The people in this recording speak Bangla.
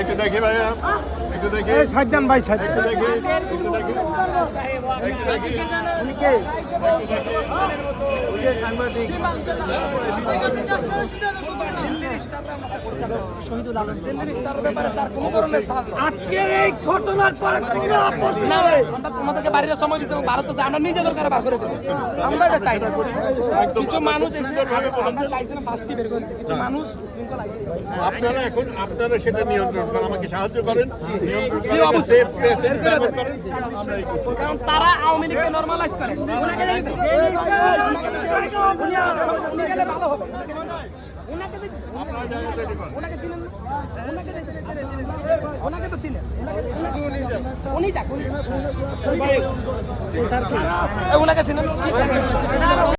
একটু দেখি ভাইয়া একটু দেখি সাজদাম ভাই সাজ একটু দেখি একটু আজকের এই ঘটনার পরে কোনো আপোষ নাই। আমরা তোমাদেরকে বাইরে সময় দিতে ভারত তো আমরা নিজে দরকার বার করে দেবো। আমরা এটা চাই না। কিছু মানুষ এসে আমরা চাইছিলাম ফার্স্টই বের করে কিছু মানুষ আপনারা এখন আপনারা সেটা নিয়ন্ত্রণ করেন আমাকে সাহায্য করেন। কারণ তারা আওয়ামী লীগকে নর্মালাইজ করে। ভালো হবে। ওনাকে ওনাকে চিনেন? ওনাকে তো চিনেন। উনি যাক উনি উনি ওনাকে চিনেন?